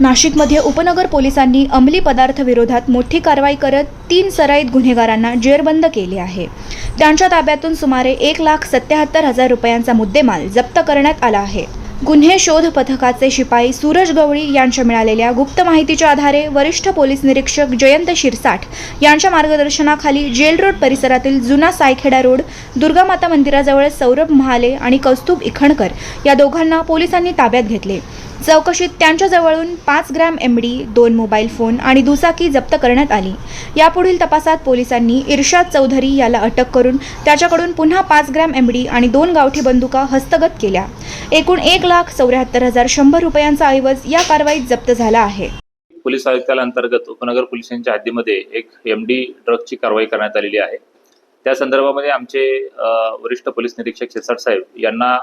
नाशिकमध्ये उपनगर पोलिसांनी अंमली पदार्थ विरोधात मोठी कारवाई करत तीन सराईत गुन्हेगारांना जेरबंद केले आहे. त्यांच्या ताब्यातून सुमारे एक लाख सत्याहत्तर हजार रुपयांचा मुद्देमाल जप्त करण्यात आला आहे. गुन्हे शोध पथकाचे शिपाई सूरज गवळी यांच्या मिळालेल्या गुप्त माहितीच्या आधारे वरिष्ठ पोलीस निरीक्षक जयंत शिरसाठ यांच्या मार्गदर्शनाखाली जेल रोड परिसरातील जुना सायखेडा रोड दुर्गामाता मंदिराजवळ सौरभ महाले आणि कौस्तुभ इखणकर या दोघांना पोलिसांनी ताब्यात घेतले. चौकशीत त्यांच्याजवळून पाच ग्रॅम एमडी दोन मोबाईल फोन आणि दुचाकी जप्त करण्यात आली. यापुढील तपासात पोलिसांनी इर्शाद चौधरी याला अटक करून त्याच्याकडून पुन्हा पाच ग्रॅम एमडी आणि दोन गावठी बंदुका हस्तगत केल्या. एकूण एक लाख चौऱ्याहत्तर हजार शंभर रुपयांचा ऐवज या कारवाईत जप्त झाला आहे. पोलीस आयुक्तालयांतर्गत उपनगर पोलिसांच्या हद्दीमध्ये एक एम डी ड्रगची कारवाई करण्यात आलेली आहे. त्या संदर्भामध्ये आमचे वरिष्ठ पोलीस निरीक्षक शिरसाट साहेब यांना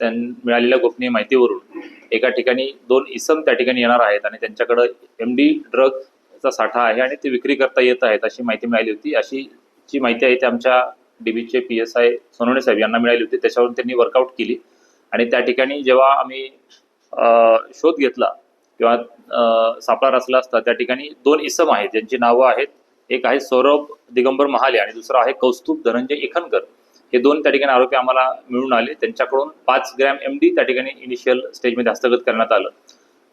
त्यां मिळालेल्या गोपनीय माहितीवरून एका ठिकाणी दोन इसम त्या ठिकाणी येणार आहेत आणि त्यांच्याकडं एम डी ड्रगचा साठा आहे आणि ते विक्री करता येत आहेत अशी माहिती मिळाली होती. अशी जी माहिती आहे ती आमच्या डीबीचे पी एस आय सोनवणे साहेब यांना मिळाली होती. त्याच्यावरून त्यांनी वर्कआउट केली. आणि त्या ठिकाणी जेव्हा आम्ही शोध घेतला किंवा सापळा रचला असता त्या ठिकाणी दोन इसम आहेत ज्यांची नावं आहेत. एक आहे सौरभ दिगंबर महाले आणि दुसरा आहे कौस्तुभ धनंजय इखनकर. हे दोन त्या ठिकाणी आरोपी आम्हाला मिळून आले. त्यांच्याकडून पाच ग्रॅम एम डी त्या ठिकाणी इनिशियल स्टेजमध्ये हस्तगत करण्यात आलं.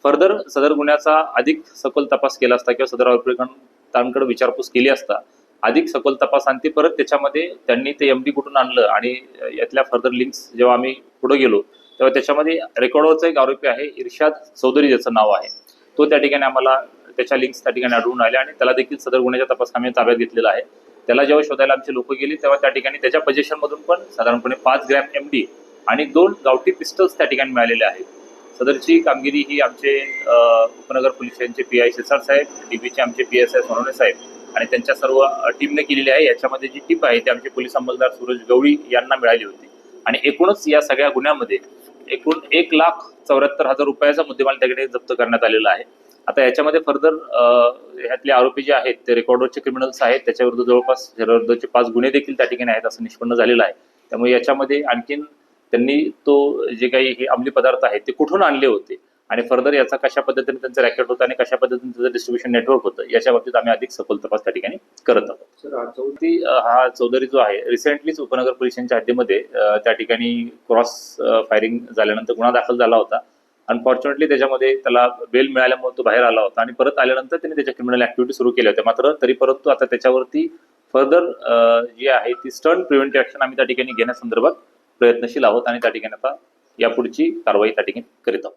फर्दर सदर गुन्ह्याचा अधिक सखोल तपास केला असता किंवा सदर आरोपीकडे विचारपूस केली असता अधिक सखोल तपास आणि परत त्याच्यामध्ये त्यांनी ते एम डी कुठून आणलं आणि यातल्या फर्दर लिंक्स जेव्हा आम्ही पुढे गेलो तेव्हा त्याच्यामध्ये रेकॉर्डवरचा एक आरोपी आहे इर्शाद चौधरी ज्याचं नाव आहे. तो त्या ठिकाणी आम्हाला त्याच्या लिंक्स त्या ठिकाणी आढळून आल्या आणि त्याला देखील सदर गुन्ह्याच्या तपास आम्ही ताब्यात घेतलेला आहे. त्याला जेव्हा शोधायला आमची लोक गेली तेव्हा त्या ठिकाणी त्याच्या पोझिशन मधून पण साधारणपणे पाच ग्रॅम एम डी आणि दोन गावठी पिस्टल्स त्या ठिकाणी मिळालेले आहेत. सदरची कामगिरी ही आमचे उपनगर पोलिसांचे पी आय शिरसाट साहेब डीबीचे आमचे पी एस आय सोनवणे साहेब आणि त्यांच्या सर्व टीमने केलेली आहे. याच्यामध्ये जी टीप आहे ती आमचे पोलीस अंमलदार सूरज गवळी यांना मिळाली होती. आणि एकूणच या सगळ्या गुन्ह्यामध्ये एकूण एक लाख चौऱ्याहत्तर हजार रुपयाचा मुद्देमाल त्याकडे जप्त करण्यात आलेला आहे. आता याच्यामध्ये फर्दर ह्यातले आरोपी जे आहेत ते रेकॉर्डवरचे क्रिमिनल्स आहेत. त्याच्याविरुद्ध जवळपास विरुद्धचे पाच गुन्हे देखील त्या ठिकाणी आहेत असं निष्पन्न झालेलं आहे. त्यामुळे याच्यामध्ये आणखीन त्यांनी तो जे काही हे अंमली पदार्थ आहेत ते कुठून आणले होते? आणि फर्दर याचा कशा पद्धतीने त्यांचं रॅकेट होतं आणि कशा पद्धतीने त्याचं डिस्ट्रीब्युशन नेटवर्क होतं याच्या बाबतीत आम्ही अधिक सखोल तपास त्या ठिकाणी करत आहोत. चौथी हा चौधरी जो आहे रिसेंटलीच उपनगर पोलिसांच्या हद्दीमध्ये त्या ठिकाणी क्रॉस फायरिंग झाल्यानंतर गुन्हा दाखल झाला होता. अनफॉर्च्युनेटली त्याच्यामध्ये त्याला बेल मिळाल्यामुळे तो बाहेर आला होता आणि परत आल्यानंतर त्याने त्याच्या क्रिमिनल ऍक्टिव्हिटी सुरू केल्या होत्या. मात्र तरी परंतु आता त्याच्यावरती फर्दर जी आहे ती स्टर्न प्रिव्हेंटिव्ह ऍक्शन आम्ही त्या ठिकाणी घेण्यासंदर्भात प्रयत्नशील आहोत आणि त्या ठिकाणी आता यापुढची कारवाई त्या ठिकाणी करीत आहोत.